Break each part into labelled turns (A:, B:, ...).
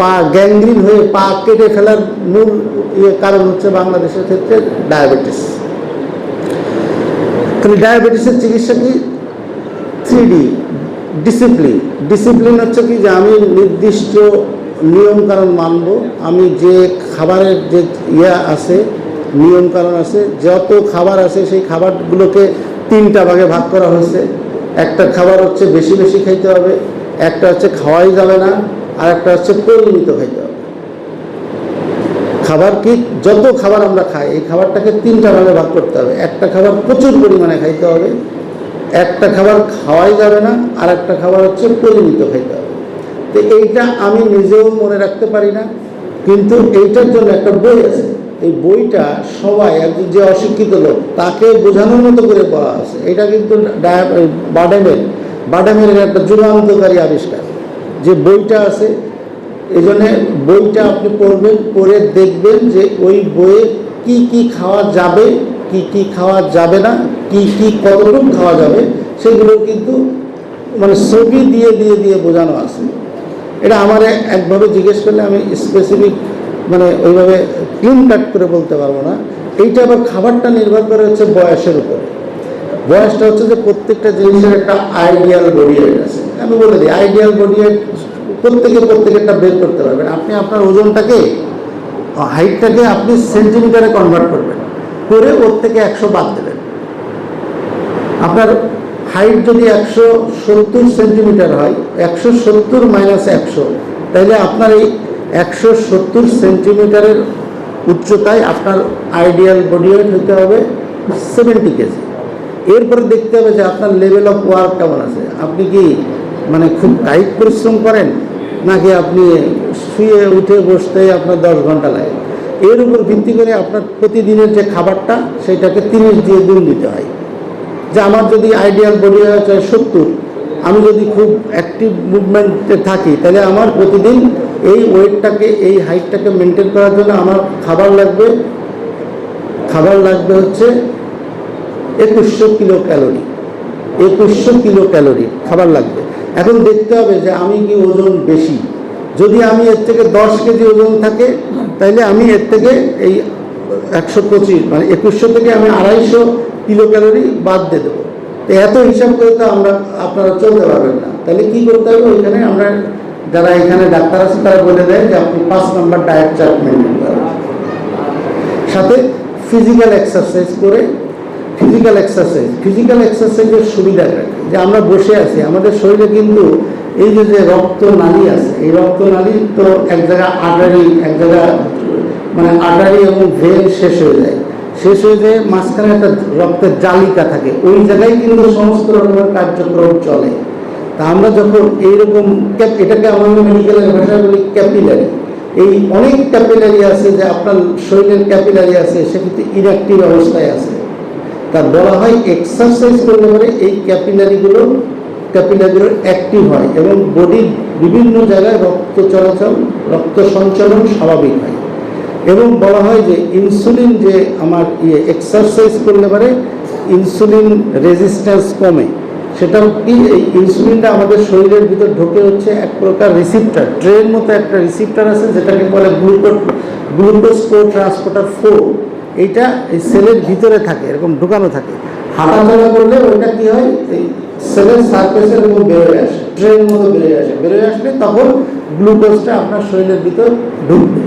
A: পা গ্যাংগ্রিন হয়ে পা কেটে ফেলার মূল ইয়ে কারণ হচ্ছে বাংলাদেশের ক্ষেত্রে ডায়াবেটিস তাহলে ডায়াবেটিসের চিকিৎসা কি? থ্রি ডি ডিসিপ্লিন ডিসিপ্লিন হচ্ছে কি যে আমি নির্দিষ্ট নিয়মকানুন মানব, আমি যে খাবারের যে ইয়া আছে, নিয়মকানুন আছে, যত খাবার আছে সেই খাবারগুলোকে তিনটা ভাগে ভাগ করা হয়েছে। একটা খাবার হচ্ছে বেশি বেশি খাইতে হবে, একটা হচ্ছে খাওয়াই যাবে না আর একটা হচ্ছে পরিমিত খাইতে হবে। খাবার কি? যত খাবার আমরা খাই, এই খাবারটাকে তিনটা ভাগে ভাগ করতে হবে। একটা খাবার প্রচুর পরিমাণে খাইতে হবে, একটা খাবার খাওয়াই যাবে না আর একটা খাবার হচ্ছে পরিমিত খাইতে হবে। তো এইটা আমি নিজেও মনে রাখতে পারি না, কিন্তু এইটার জন্য একটা বই আছে। এই বইটা সবাই, একজন যে অশিক্ষিত লোক, তাকে বোঝানোর মতো করে বলা আছে। এটা কিন্তু বাডামের বাডামের একটা যুগান্তকারী আবিষ্কার। যে বইটা আছে, এই জন্য বইটা আপনি পড়বেন, পড়ে দেখবেন যে ওই বইয়ে কি কি খাওয়া যাবে, কি কি খাওয়া যাবে না, কি কি কতটুকু খাওয়া যাবে, সেগুলো কিন্তু মানে ছবি দিয়ে দিয়ে দিয়ে বোঝানো আছে। এটা আমার একভাবে জিজ্ঞেস করলে আমি স্পেসিফিক মানে ওইভাবে ক্লিন কাট করে বলতে পারব না। এইটা আবার খাবারটা নির্ভর করে হচ্ছে বয়সের উপর। বয়সটা হচ্ছে যে প্রত্যেকটা জিনিসের একটা আইডিয়াল ওয়েট আছে আমি বলে দিই আইডিয়াল বডি প্রত্যেকে প্রত্যেকেরটা বের করতে পারবেন। আপনি আপনার ওজনটাকে হাইটটাকে আপনি সেন্টিমিটারে কনভার্ট করবেন, করে ওর থেকে একশো বাদ দেবেন। আপনার হাইট যদি একশো সত্তর সেন্টিমিটার হয়, একশো সত্তর মাইনাস একশো, তাহলে আপনার এই একশো সত্তর সেন্টিমিটারের উচ্চতায় আপনার আইডিয়াল বডি ওয়েট হতে হবে সেভেন্টি কেজি। এরপরে দেখতে হবে যে আপনার লেভেল অফ ওয়ার্ক কেমন আছে। আপনি কি মানে খুব কায়িক পরিশ্রম করেন, নাকি আপনি শুয়ে উঠে বসতে আপনার দশ ঘণ্টা লাগে? এর উপর ভিত্তি করে আপনার প্রতিদিনের যে খাবারটা, সেটাকে তিরিশ দিয়ে গুণ দিতে হয়। যে আমার যদি আইডিয়াল বডি হচ্ছে সত্তর, আমি যদি খুব অ্যাক্টিভ মুভমেন্টে থাকি, তাহলে আমার প্রতিদিন এই ওয়েটটাকে, এই হাইটটাকে মেনটেন করার জন্য আমার খাবার লাগবে খাবার লাগবে হচ্ছে একুশশো কিলো ক্যালোরি একুশশো কিলো ক্যালোরি খাবার লাগবে। এখন দেখতে হবে যে আমি কি ওজন বেশি। যদি আমি এর থেকে দশ কেজি ওজন থাকে তাহলে আমি এর থেকে এই একশো পঁচিশ মানে একুশশো থেকে আমি আড়াইশো কিলো ক্যালোরি বাদ দিয়ে দেবো। তো এত হিসাব করে তো আমরা, আপনারা চলতে পারবেন না। তাহলে কি করতে হবে? ওইখানে আমরা যারা এখানে ডাক্তার আছে, তারা বলে দেয় যে আপনি পাঁচ নাম্বার ডায়েট চার্ট মেনটেন করেন। সাথে ফিজিক্যাল এক্সারসাইজ করে ফিজিক্যাল এক্সারসাইজ ফিজিক্যাল এক্সারসাইজের সুবিধাটা যে আমরা বসে আছি, আমাদের শরীরে কিন্তু এই যে যে রক্ত নালী আছে, এই রক্ত নালী তো এক জায়গায় আটারি এক জায়গা মানে আটারি এবং ভেন শেষ হয়ে যায়। শেষ হয়ে যায় মাঝখানে একটা রক্তের জালিকা থাকে। ওই জায়গায় কিন্তু সমস্ত রকমের কার্যক্রম চলে। তা আমরা যখন এইরকম এটাকে আমরা মেডিকেলের ভাষায় বলি ক্যাপিলারি এই অনেক ক্যাপিলারি আছে যে আপনার শরীরের ক্যাপিলারি আছে, সে কিন্তু ইনঅ্যাক্টিভ অবস্থায় আছে। তার বলা হয় এক্সারসাইজ করলে পরে এই ক্যাপিলারিগুলো ক্যাপিলারিগুলো অ্যাক্টিভ হয় এবং বডির বিভিন্ন জায়গায় রক্ত চলাচল, রক্ত সঞ্চালন স্বাভাবিক হয়। এবং বলা হয় যে ইনসুলিন যে আমার ইয়ে এক্সারসাইজ করলে পরে ইনসুলিন রেজিস্ট্যান্স কমে। সেটাও কি এই ইনসুলিনটা আমাদের শরীরের ভিতর ঢোকে হচ্ছে এক প্রকার রিসিপ্টার ট্রেন মতো একটা রিসিপ্টার আছে যেটাকে বলে glucose glucose co transporter four এইটা এই সেলের ভিতরে থাকে, এরকম ঢুকানো থাকে। হাঁটাচলা করলে ওইটা কি হয়? এই সেলের সার্ফেসের এরকম বেরোয় আসে ট্রেন মতো বেরোয় আসে। বেরোয় আসলে তখন গ্লুকোজটা আপনার শরীরের ভিতর ঢুকবে।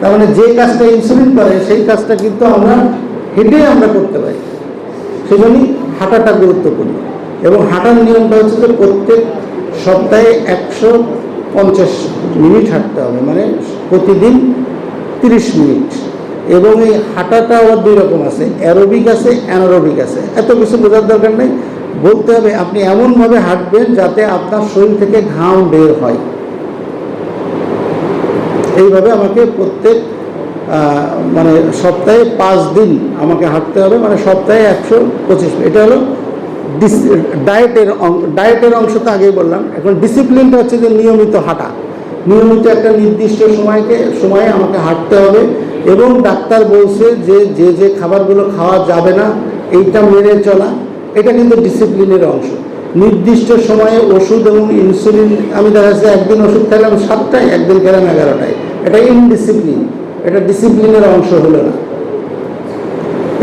A: তার মানে যে কাজটা ইনসুলিন করে, সেই কাজটা কিন্তু আমরা হেঁটে আমরা করতে পারি। সেই জন্যই হাঁটাটা গুরুত্বপূর্ণ। এবং হাঁটার নিয়মটা হচ্ছে যে প্রত্যেক সপ্তাহে একশো পঞ্চাশ মিনিট হাঁটতে হবে মানে প্রতিদিন তিরিশ মিনিট। এবং এই হাঁটাটা আবার দুই রকম আছে অ্যারোবিক আছে অ্যানারোবিক আছে। এত কিছু বোঝার দরকার নেই। বলতে হবে, আপনি এমনভাবে হাঁটবেন যাতে আপনার শরীর থেকে ঘাম বের হয়। এইভাবে আমাকে প্রত্যেক মানে সপ্তাহে পাঁচ দিন আমাকে হাঁটতে হবে মানে সপ্তাহে একশো পঁচিশ এটা হলো ডায়েটের ডায়েটের অংশ তো আগেই বললাম। এখন ডিসিপ্লিনটা হচ্ছে যে নিয়মিত হাঁটা। নিয়মিত একটা নির্দিষ্ট সময়কে, সময়ে আমাকে হাঁটতে হবে। এবং ডাক্তার বলছে যে যে যে খাবারগুলো খাওয়া যাবে না, এইটা মেনে চলা, এটা কিন্তু ডিসিপ্লিনের অংশ। নির্দিষ্ট সময়ে ওষুধ এবং ইনসুলিন আমি দেখা যাচ্ছে একদিন ওষুধ খেলাম সাতটায়, একদিন খেলাম এগারোটায়। এটা ইনডিসিপ্লিন এটা ডিসিপ্লিনের অংশ হলো না।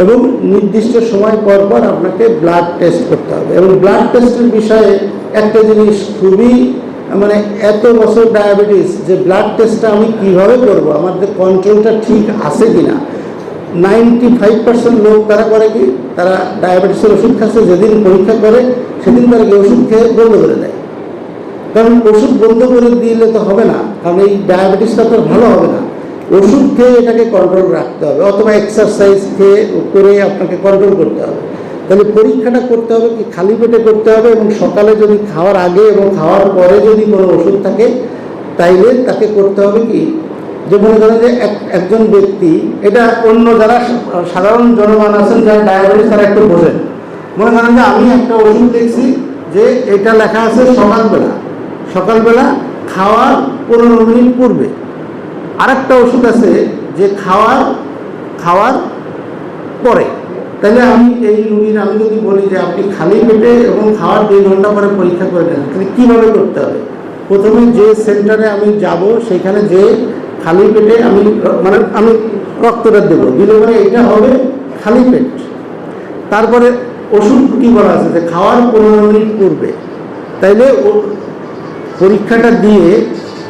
A: এবং নির্দিষ্ট সময় পর পর আপনাকে ব্লাড টেস্ট করতে হবে। এবং ব্লাড টেস্টের বিষয়ে একটা জিনিস খুবই মানে এত বছর ডায়াবেটিস যে ব্লাড টেস্টটা আমি কীভাবে করব? আমাদের কন্ট্রোলটা ঠিক আছে কিনা? নাইনটি ফাইভ পার্সেন্ট লোক তারা করে কি? তারা ডায়াবেটিসের ওষুধ খাচ্ছে, যেদিন পরীক্ষা করে, সেদিন তারা কি ওষুধ খেয়ে বন্ধ করে দেয়। কারণ ওষুধ বন্ধ করে দিলে তো হবে না, কারণ এই ডায়াবেটিসটা তো ভালো হবে না। ওষুধ খেয়ে এটাকে কন্ট্রোল রাখতে হবে, অথবা এক্সারসাইজ খেয়ে করে আপনাকে কন্ট্রোল করতে হবে। তাহলে পরীক্ষাটা করতে হবে কি খালি পেটে করতে হবে এবং সকালে যদি খাওয়ার আগে এবং খাওয়ার পরে যদি কোনো ওষুধ থাকে, তাইলে তাকে করতে হবে কি? যে মনে করেন যে এক- একজন ব্যক্তি, এটা অন্য যারা সাধারণ জনগণ আছেন যারা ডায়াবেটিস তারা একটু বোঝেন। মনে করেন যে আমি একটা ওষুধ দেখছি যে এটা লেখা আছে সকালবেলা। সকালবেলা খাওয়ার পনেরো মিনিট পূর্বে। আরেকটা ওষুধ আছে যে খাওয়ার খাওয়ার পরে। তাহলে আমি এই রুগীর, আমি যদি বলি যে আপনি খালি পেটে এবং খাওয়ার দুই ঘণ্টা পরে পরীক্ষা করে নেন তাহলে কীভাবে করতে হবে? প্রথমে যে সেন্টারে আমি যাব, সেখানে যে খালি পেটে আমি মানে আমি রক্তটা দেবো। দিলে পরে এটা হবে খালি পেট। তারপরে ওষুধ কী বলা আছে? যে খাওয়ার পনেরো মিনিট পূর্বে। তাইলে পরীক্ষাটা দিয়ে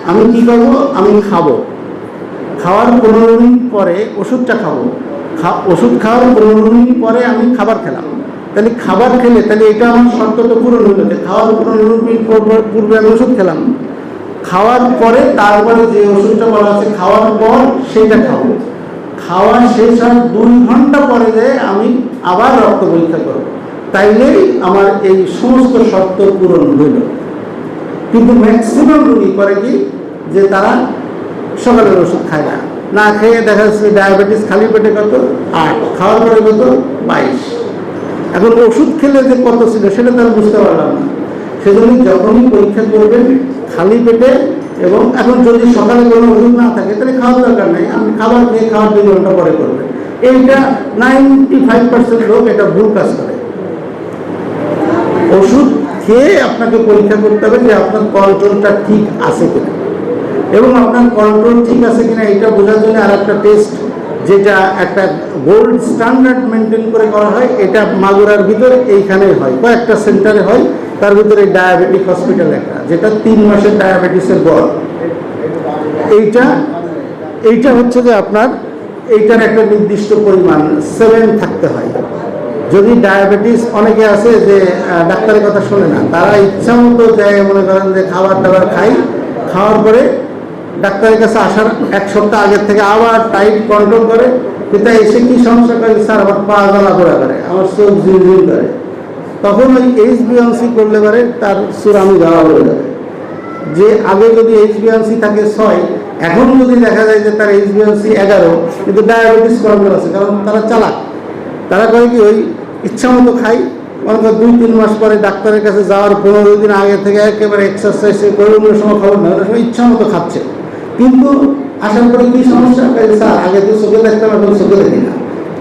A: আমি কী করব? আমি খাব। খাওয়ার পনেরো মিনিট পরে ওষুধটা খাব। ওষুধ খাওয়ার মিনিট পরে আমি খাবার খেলাম। তাহলে খাবার খেলে, তাহলে এটা আমার শর্ত তো পূরণ হলো খাওয়ার মিনিট পূর্বে আমি ওষুধ খেলাম। খাওয়ার পরে তারপরে যে ওষুধটা বলা আছে খাওয়ার পর সেটা খাব। খাওয়া শেষ হওয়ার দুই ঘণ্টা পরে যে আমি আবার রক্ত পরীক্ষা করব। তাইলেই আমার এই সমস্ত শর্ত পূরণ হইল। কিন্তু ম্যাক্সিমাম রুগী করে কি? যে তারা সকালের ওষুধ খায় না। না খেয়ে দেখা যাচ্ছে ডায়াবেটিস, খালি পেটে কত? আট। খাওয়ার পরে কত? বাইশ। এখন ওষুধ খেলে যে কত ছিল, সেটা তারা বুঝতে পারলাম না। সেজন্য যখনই পরীক্ষা করবেন খালি পেটে এবং এখন যদি সকালে কোনো ওষুধ না থাকে, তাহলে খাওয়ার দরকার নেই। আপনি খাবার খেয়ে খাওয়ার দুই ঘণ্টা পরে করবেন। এইটা নাইনটি ফাইভ পার্সেন্ট লোক এটা ভুল কাজ করে। ওষুধ খেয়ে আপনাকে পরীক্ষা করতে হবে যে আপনার কন্ট্রোলটা ঠিক আছে কিনা। এবং আপনার কন্ট্রোল ঠিক আছে কিনা এটা বোঝার জন্য আর একটা টেস্ট যেটা একটা গোল্ড স্ট্যান্ডার্ড মেনটেন করে করা হয়, এটা মাগুরার ভিতরে এইখানে হয়, কয়েকটা সেন্টারে হয়, তার ভিতরে ডায়াবেটিক হসপিটাল একটা, যেটা তিন মাসের ডায়াবেটিসের গড় এইটা এইটা হচ্ছে যে আপনার, এইটার একটা নির্দিষ্ট পরিমাণ সেভেন থাকতে হয়। যদি ডায়াবেটিস অনেকে আছে যে ডাক্তারের কথা শোনে না, তারা ইচ্ছা মতো যায় মনে করেন যে খাবার দাবার খাই, খাওয়ার পরে ডাক্তারের কাছে আসার এক সপ্তাহ আগের থেকে আবার টাইট কন্ট্রোল করে, কিন্তু এসে কি সমস্যা করে স্যার? আমার পা জ্বালা পোড়া করে, আমার চোখ ঝিলঝিল করে। তখন ওই এইচ বিএনসি করলে পারে তার চূড়ামি দেওয়া হয়ে যাবে। যে আগে যদি এইচ বিএনসি থাকে ছয়, এখন যদি দেখা যায় যে তার এইচ বিএনসি এগারো, কিন্তু ডায়াবেটিস প্রবলেম আছে, কারণ তারা চালাক। তারা করে কি, ওই ইচ্ছা মতো খাই করো দুই, তিন মাস পরে ডাক্তারের কাছে যাওয়ার পনেরো দিন আগে থেকে একেবারে এক্সারসাইজ করে অন্য সময় খবর অন্য সময় ইচ্ছা মতো খাচ্ছে। কিন্তু আসার পরে কি সমস্যা? স্যার, আগে তো চোখে দেখতাম, এখন চোখে দেখি না।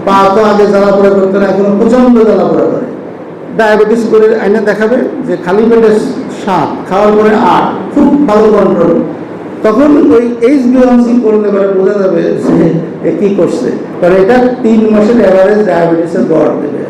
A: পা তো আগে জ্বালা পোড়া করতে না, এখন প্রচণ্ড জ্বালা পোড়া করে। ডায়াবেটিস করে আইনে দেখাবে যে খালি পেটে সাত খাওয়ার পরে আট খুব ভালো কন্ট্রোল। তখন ওই এইচ বিএমসি করলে পরে বোঝা যাবে যে কী করছে। কারণ এটা তিন মাসের অ্যাভারেজ ডায়াবেটিসের গড় দেবে।